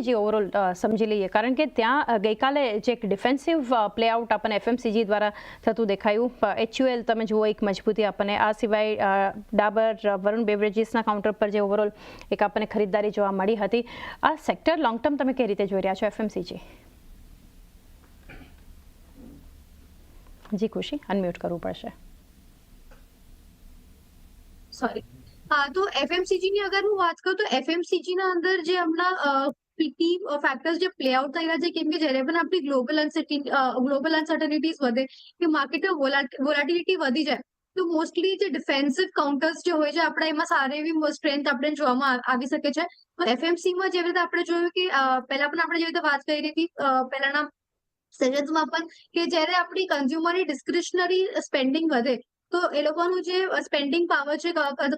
FMCG overall સમજી લઈએ. કારણ કે ત્યાં ગઈકાલે જે એક ડિફેન્સિવ પ્લેઆઉટ આપણને એફએમસીજી દ્વારા થતું દેખાયું. એચયુએલ તમે જુઓ, એક મજબૂતી આપણને. આ સિવાય ડાબર વરુણ બેવરેજીસના કાઉન્ટર પર જે ઓવરઓલ એક આપણને ખરીદદારી જોવા મળી હતી. આ સેક્ટર લોંગ ટર્મ તમે કઈ રીતે જોઈ રહ્યા છો એફએમસીજી જી ખુશી અનમ્યુટ કરવું પડશે. સોરી હા, તો એફએમસીજી ની અગર હું વાત કરું, તો એફએમસીજી ના અંદર જે હમણાં પીટી ફેક્ટર્સ જે પ્લે આઉટ થઈ રહ્યા છે કેમ કે જ્યારે પણ આપણી ગ્લોબલ ગ્લોબલ અનસર્ટનિટીઝ વધે કે માર્કેટમાં વોલાટિલિટી વધી જાય તો મોસ્ટલી જે ડિફેન્સિવ કાઉન્ટર્સ જે હોય છે આપણે એમાં સારી એવી સ્ટ્રેન્થ આપણે જોવામાં આવી શકે છે એફએમસીમાં જેવી રીતે આપણે જોયું કે પહેલા પણ આપણે જેવી રીતે વાત કરી હતી પહેલાના સેશન્સમાં પણ કે જ્યારે આપણી કન્ઝ્યુમરની ડિસ્ક્રિશનરી સ્પેન્ડિંગ વધે તો એ લોકોનું જે સ્પેન્ડિંગ પાવર છે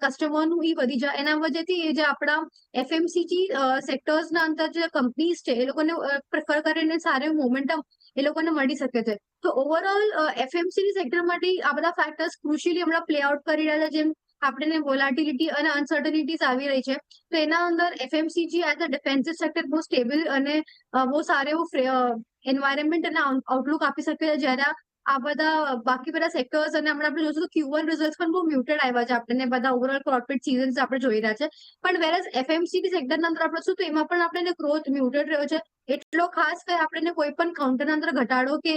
કસ્ટમરનું એ વધી જાય. એના વજહથી એ જે આપણા એફએમસીજી સેક્ટર્સના અંદર જે કંપનીઝ છે, એ લોકોને પ્રેફર કરીને સારું મોમેન્ટમ એ લોકોને મળી શકે છે. તો ઓવરઓલ એફએમસીજી સેક્ટર માટે આ બધા ફેક્ટર્સ ક્રુશિયલી હમણાં પ્લે આઉટ કરી રહ્યા છે, જેમ આપણને વોલાટિલિટી અને અનસર્ટનિટીઝ આવી રહી છે. તો એના અંદર FMCG as a defensive sector બહુ સ્ટેબલ અને બહુ સારું એવું એન્વાયરમેન્ટ અને આઉટલુક આપી શકે છે જ્યારે આ બધા, બાકી બધા સેક્ટર્સ અને હમણાં આપણે જોશું તો ક્યુ વન રિઝલ્ટ પણ બહુ મ્યુટેડ આવ્યા છે આપણને બધા ઓવરઓલ કોર્પોરેટ સિઝન્સ આપણે જોઈ રહ્યા છે. પણ વેરસ એફએમસીડી સેક્ટરના અંદર આપણે શું તો એમાં પણ આપણને ગ્રોથ મ્યુટેડ રહ્યો છે. એટલો ખાસ કે આપણને કોઈ પણ કાઉન્ટરના અંદર ઘટાડો કે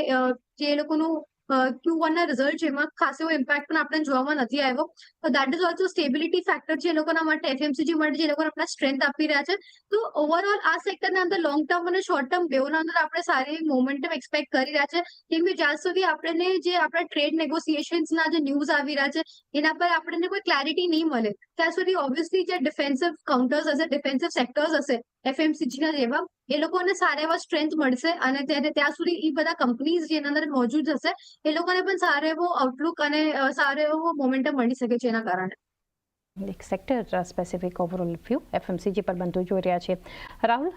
જે લોકોનું ક્યુ વન ના રિઝલ્ટ છે એમાં ખાસ એવો ઇમ્પેક્ટ પણ આપણને જોવામાં નથી આવ્યો. તો that is also stability factor છે એ લોકોના માટે એફએમસીજી માટે, જે લોકોને આપણા સ્ટ્રેન્થ આપી રહ્યા છે. તો ઓવરઓલ આ સેક્ટરના અંદર લોંગ ટર્મ અને શોર્ટ ટર્મ બેઉના અંદર આપણે સારી મોમેન્ટમ એક્સપેક્ટ કરી રહ્યા છે. કેમ કે જ્યાં સુધી આપણને જે આપણા ટ્રેડ નેગોસિએશન્સના જે ન્યૂઝ આવી રહ્યા છે, એના પર આપણને કોઈ ક્લેરિટી નહીં મળે. ત્યાં સુધી ઓબ્વિયસલી જે ડિફેન્સિવ કાઉન્ટર્સ હશે ડિફેન્સિવ સેક્ટર્સ હશે એફએમસીજીના જેવા એ લોકોને સારા એવા સ્ટ્રેન્થ મળશે અને ત્યારે ત્યાં સુધી એ બધા કંપનીઝ જેના અંદર મોજૂદ હશે, એ લોકોને પણ સારો એવો આઉટલુક અને સારો એવો મોમેન્ટમ મળી શકે છે એના કારણે. એક sector specific overall view FMCG પર બનતું જોઈ રહ્યા છે. રાહુલ?